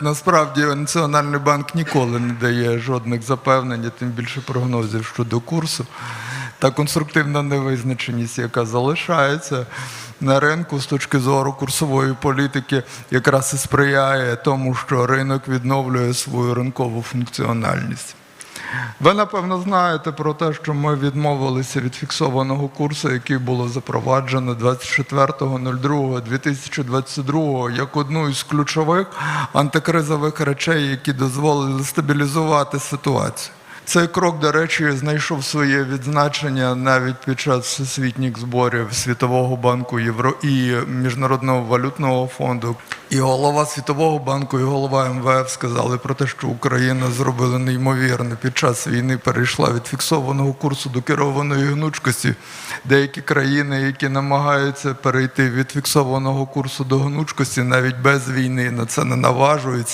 Насправді Національний банк ніколи не дає жодних запевнень, тим більше прогнозів щодо курсу. Та конструктивна невизначеність, яка залишається на ринку з точки зору курсової політики, якраз і сприяє тому, що ринок відновлює свою ринкову функціональність. Ви, напевно, знаєте про те, що ми відмовилися від фіксованого курсу, який було запроваджено 24.02.2022 як одну із ключових антикризових речей, які дозволили стабілізувати ситуацію. Цей крок, до речі, знайшов своє відзначення навіть під час всесвітніх зборів Світового банку Євро і Міжнародного валютного фонду. І голова Світового банку, і голова МВФ сказали про те, що Україна зробила неймовірне під час війни перейшла від фіксованого курсу до керованої гнучкості. Деякі країни, які намагаються перейти від фіксованого курсу до гнучкості, навіть без війни на це не наважуються.